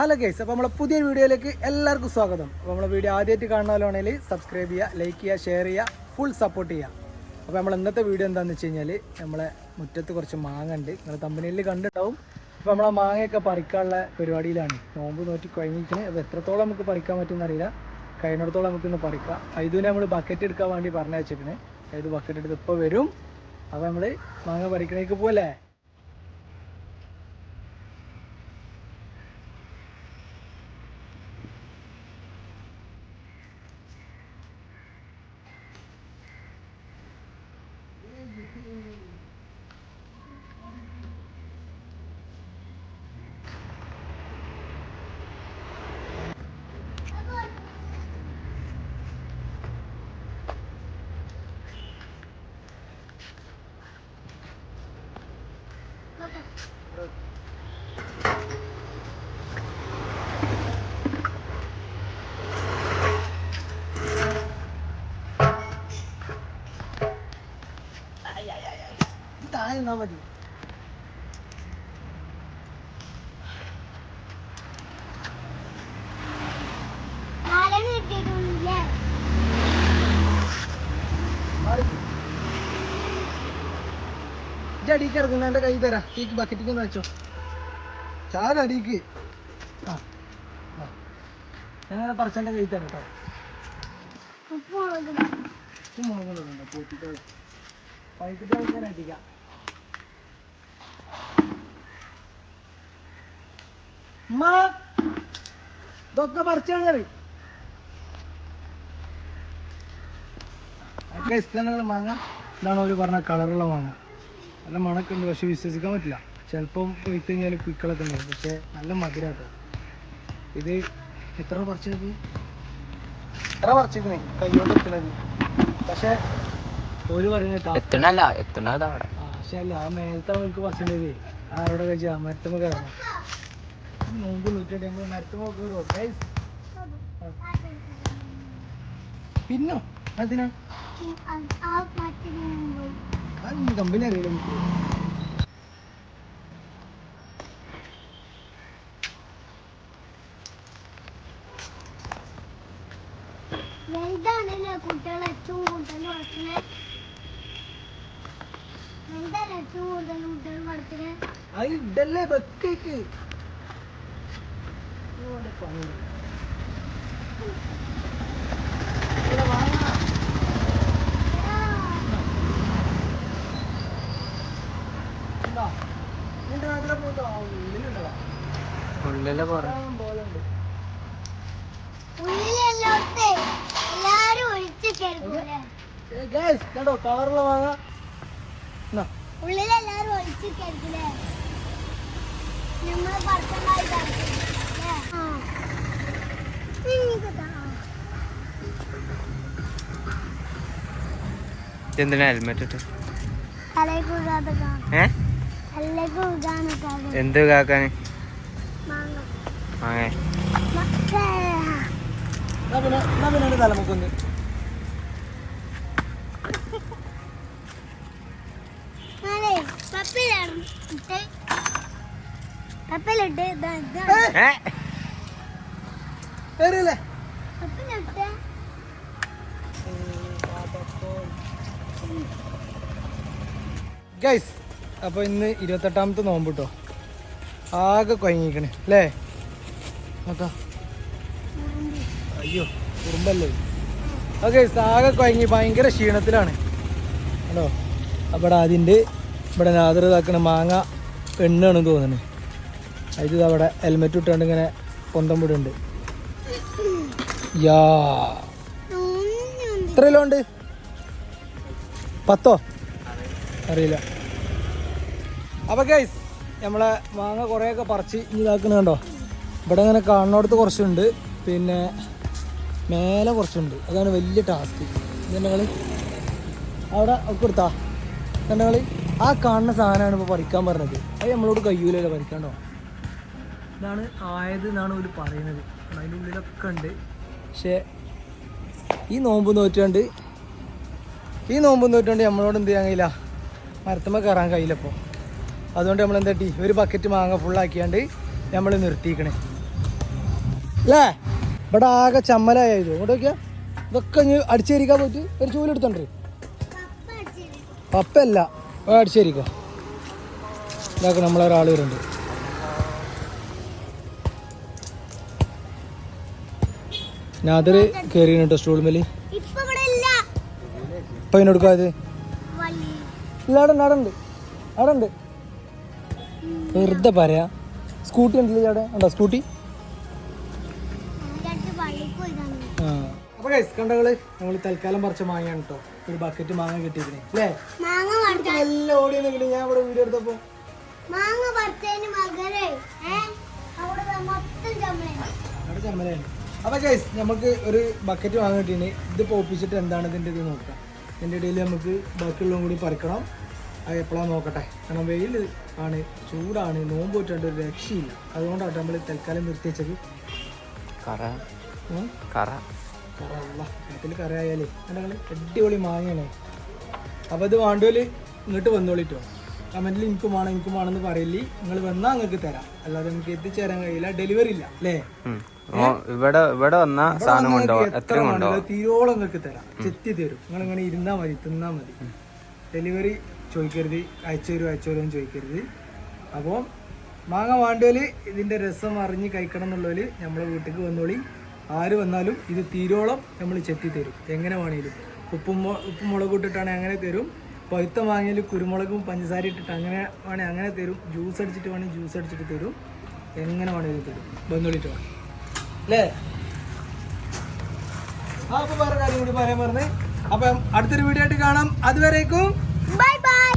Hello guys അപ്പോൾ നമ്മളെ പുതിയ വീഡിയോയിലേക്ക് എല്ലാവർക്കും സ്വാഗതം. അപ്പോൾ നമ്മളെ വീഡിയോ ആദ്യമായിട്ട് കാണാനാണെങ്കിൽ സബ്സ്ക്രൈബ് ചെയ്യുക ലൈക്ക് ചെയ്യുക ഷെയർ ചെയ്യുക ഫുൾ സപ്പോർട്ട് ചെയ്യുക. അപ്പോൾ നമ്മൾ ഇന്നത്തെ വീഡിയോ എന്താണെന്ന് വെച്ച് കഴിഞ്ഞാൽ നമ്മളെ മുറ്റത്ത് കുറച്ച് മാങ്ങ ഉണ്ട്. നിങ്ങൾ തമ്പനിയിൽ കണ്ടിട്ടുണ്ടാവും. അപ്പോൾ നമ്മളെ മാങ്ങയൊക്കെ പറിക്കാനുള്ള പരിപാടിയിലാണ്. നോമ്പ് നോറ്റി കഴിഞ്ഞിരിക്കുന്നത് അപ്പോൾ എത്രത്തോളം നമുക്ക് പറിക്കാൻ പറ്റുമെന്ന് അറിയില്ല. കഴിഞ്ഞിടത്തോളം നമുക്കിന്ന് പറിക്കാം. ഇതിന് നമ്മൾ ബക്കറ്റ് എടുക്കാൻ വേണ്ടി പറഞ്ഞു വെച്ചിട്ടുണ്ട് അതായത് ബക്കറ്റ് എടുത്ത് ഇപ്പോൾ വരും. അപ്പോൾ നമ്മൾ മാങ്ങ പറിക്കണേക്ക് പോലെ താഴെ നിന്നാ മതി അടിക്ക് ഇറങ്ങുന്ന എന്റെ കൈ തരാം. ഈ ബക്കറ്റിക്ക് ഒന്ന് വെച്ചോ. ചാര അടിക്ക്. ആ. ഞാൻ പറച്ചെന്റെ കൈ തരാം കേട്ടോ. ഉപ്പ് മുളകും ഉപ്പും മുളകും ഇടണ്ട, പൊട്ടിക്കോളൂ. പഴുത്തിട്ട് അടിക്കാം. ഉമ്മ, ഇതൊക്കെ പറിച്ചാണ് ഒക്കെ ഇഷ്ടമുള്ള മാങ്ങ. ഇതാണ് അവർ പറഞ്ഞ കളറുള്ള മാങ്ങ. നല്ല മണൊക്കെ ഉണ്ട് പക്ഷെ വിശ്വസിക്കാൻ പറ്റില്ല. ചിലപ്പം വിത്ത് കഴിഞ്ഞാൽ കുക്കളൊക്കെ ഉണ്ടാവും. പക്ഷെ നല്ല മധുരമാണ് ഇത് എത്ര പറിച്ചത്? എത്ര പറിച്ചിരുന്നു കൈകൊണ്ട് എത്തണത്. പക്ഷെ ഒരു പറയുന്നത് എത്തണല്ല പക്ഷെ അല്ല ആ മേലത്തെ അവർക്ക് പറിച്ചിട്ടേ ആരോടൊക്കെ ചെയ്യാം? മേലത്തെ കയറണം മുമ്പ് നൂറ്റി നമ്മൾ മരത്തുമ്പോ കയറുമോ Guys, പിന്നോ അതിനാ? കമ്പനി അറിയില്ല വലുതാണല്ലേ കുട്ടികൾ ഏറ്റവും കൂടുതൽ വളർത്തുന്നത് വലുതാണ് ഏറ്റവും കൂടുതൽ കുട്ടികൾ വളർത്തുന്നത് അത് ഇതല്ലേ വെക്കേക്ക് guys, കണ്ടോ കളറുള്ള വാങ്ങാ. ഉള്ളിലെല്ലാരും ഒഴിച്ച് നമ്മൾ നമ്മൾ എന്തിനാ ഹെൽമെറ്റ് ഇട്ട്? ഏ? എന്ത് കാക്കാന്? മാങ്ങ. വാങ്ങേ മക്കളെ. ഗൈസ് അപ്പോൾ ഇന്ന് ഇരുപത്തെട്ടാമത്തെ നോമ്പ് കേട്ടോ ആകെ കുഴങ്ങിക്കണ് അല്ലേ നോക്കാം. അയ്യോ കുറുമ്പല്ലേ? ഓക്കെ ആകെ കൊയങ്ങി ഭയങ്കര ക്ഷീണത്തിലാണ്. ഹലോ അവിടെ അതിന്റെ ഇവിടെ നാദർ ഇതാക്കണ മാങ്ങ എണ്ണാണെന്ന് തോന്നുന്നത് അതിൽ അവിടെ ഹെൽമെറ്റ് ഇട്ടുകൊണ്ട് ഇങ്ങനെ പൊന്തം വിടുന്നുണ്ട്. യാ. എത്ര കിലോ ഉണ്ട് പത്തോ? അറിയില്ല. അപ്പൊ ഗൈസ് നമ്മളെ മാങ്ങ കുറേയൊക്കെ പറിച്ച് ഇതാക്കുന്നത് കണ്ടോ? ഇവിടെ ഇങ്ങനെ കാണുന്നിടത്ത് കുറച്ചുണ്ട്. പിന്നെ മേലെ കുറച്ചുണ്ട്. അതാണ് വലിയ ടാസ്ക് കളി. അവിടെ ഒക്കെ എടുത്താ. കളി? ആ കാണുന്ന സാധനമാണ് ഇപ്പോൾ പറിക്കാൻ പറഞ്ഞത്. അത് നമ്മളോട് കഴിയൂലല്ലോ പറിക്കാണ്ടോ ഇതാണ് ആയത് എന്നാണ് ഇവർ പറയുന്നത്. അതിന്റെ ഉള്ളിലൊക്കെ ഉണ്ട്. പക്ഷേ ഈ നോമ്പ് നോറ്റുകൊണ്ട് ഈ നോമ്പ് നോറ്റുകൊണ്ട് നമ്മളോട് എന്ത് ചെയ്യാൻ കഴിയില്ല? മരത്തുമ്പോൾ കയറാൻ കഴിയില്ല ഇപ്പോൾ അതുകൊണ്ട് നമ്മൾ എന്താ ടീ? ഒരു ബക്കറ്റ് മാങ്ങ ഫുള്ളാക്കിയാണ്ട് നമ്മൾ നിർത്തിക്കണേ അല്ലേ ഇവിടെ ആകെ ചമ്മലായത് ഇങ്ങോട്ട് നോക്കിയാ. ഇതൊക്കെ ഇനി അടിച്ചേരിക്കാൻ പോയിട്ട് ഒരു ചൂലെടുത്തോണ്ട് പപ്പല്ല അടിച്ചേരിക്കോ ഇതൊക്കെ നമ്മളൊരാൾ വരുന്നുണ്ട്. ഞാൻ കയറിയിട്ടോ കയറി ഇപ്പൊ അതിനെടുക്കാത് വലിയ ഇല്ല അവിടെ ഉണ്ട് അവിടെ ഉണ്ട്. അവിടെ ഉണ്ട്. വെറുതെ പറയാ. സ്കൂട്ടി ഉണ്ടല്ലേ അവിടെ? ഉണ്ടോ സ്കൂട്ടി? രണ്ട് പള്ളിക്ക് പോയതാണ്. അപ്പൊ ഗൈസ് കണ്ടകൾ നമ്മൾ തൽക്കാലം പറിച്ച മാങ്ങയാണ് കേട്ടോ ഒരു ബക്കറ്റ് മാങ്ങ കിട്ടിയിരിക്കണേ. അല്ലേ നല്ല ഓടിയെന്നെങ്കിലും ഞാൻ ഇവിടെ വീഡിയോ എടുത്തപ്പോ മാങ്ങ പറിച്ചതിന് മകരെ ഏ? അവിടെ ചമ്മലാണ് ഗൈസ് നമുക്ക് ഒരു ബക്കറ്റ് മാങ്ങ കിട്ടീന് ഇത് പോപ്പിച്ചിട്ട് എന്താണ് ഇതിന്റെ ഇത് നോക്കാം. ഇതിന്റെ ഇടയിൽ നമുക്ക് ബാക്കിയുള്ളതും കൂടി പറിക്കണം. അത് എപ്പോഴാണ് നോക്കട്ടെ. കാരണം വെയിൽ ആണ് ചൂടാണ് നോമ്പ് പോയിട്ടുണ്ട് ഒരു രക്ഷയില്ല. അതുകൊണ്ടാണ് നമ്മൾ തൽക്കാലം നിർത്തി വെച്ചത് കറ. കറ കറല്ല കറിയായാലേ കണ്ടങ്ങൾ അടിപൊളി മാങ്ങയാണ്. അപ്പോൾ ഇത് വേണ്ടോൽ ഇങ്ങോട്ട് വന്നോളിട്ടോ. കമന്റിൽ എനിക്കും വേണം എനിക്കും വേണമെന്ന് പറയില്ലേ നിങ്ങൾ വന്നാൽ നിങ്ങൾക്ക് തരാം. അല്ലാതെ നമുക്ക് എത്തിച്ചേരാൻ കഴിയില്ല. ഡെലിവറി ഇല്ല അല്ലേ? ഇവിടെ ഇവിടെ വന്ന സാധനം ഉണ്ടോ എത്ര അത് തീരോളം നിങ്ങൾക്ക് തരാം. ചെത്തി തരും. നിങ്ങൾ ഇങ്ങനെ ഇരുന്നാ മതി തിന്നാ മതി. ഡെലിവറി ചോദിക്കരുത്. അയച്ചു തരും അയച്ചു തരുമെന്ന് ചോദിക്കരുത്. അപ്പോൾ മാങ്ങ വേണ്ടോൽ ഇതിന്റെ രസം അറിഞ്ഞ് കഴിക്കണം എന്നുള്ളവര് നമ്മളെ വീട്ടിലേക്ക് വന്നോളി. ആര് വന്നാലും ഇത് തീരോളം നമ്മൾ ചെത്തി തരും. എങ്ങനെ വേണേലും. ഉപ്പും ഉപ്പും മുളക് ഇട്ടിട്ടാണെങ്കിൽ അങ്ങനെ തരും. പഴുത്ത മാങ്ങയിൽ കുരുമുളകും പഞ്ചസാര ഇട്ടിട്ട് അങ്ങനെ വേണേൽ അങ്ങനെ തരും. ജ്യൂസ് അടിച്ചിട്ട് വേണേൽ ജ്യൂസ് അടിച്ചിട്ട് തരും. എങ്ങനെ വേണേലും തരും. വന്നോളിട്ടോ. അല്ലേ? ആ അപ്പൊ വേറെ കാര്യം കൂടി പറയാൻ പറഞ്ഞേ അപ്പം അടുത്തൊരു വീഡിയോ ആയിട്ട് കാണാം. അതുവരേക്കും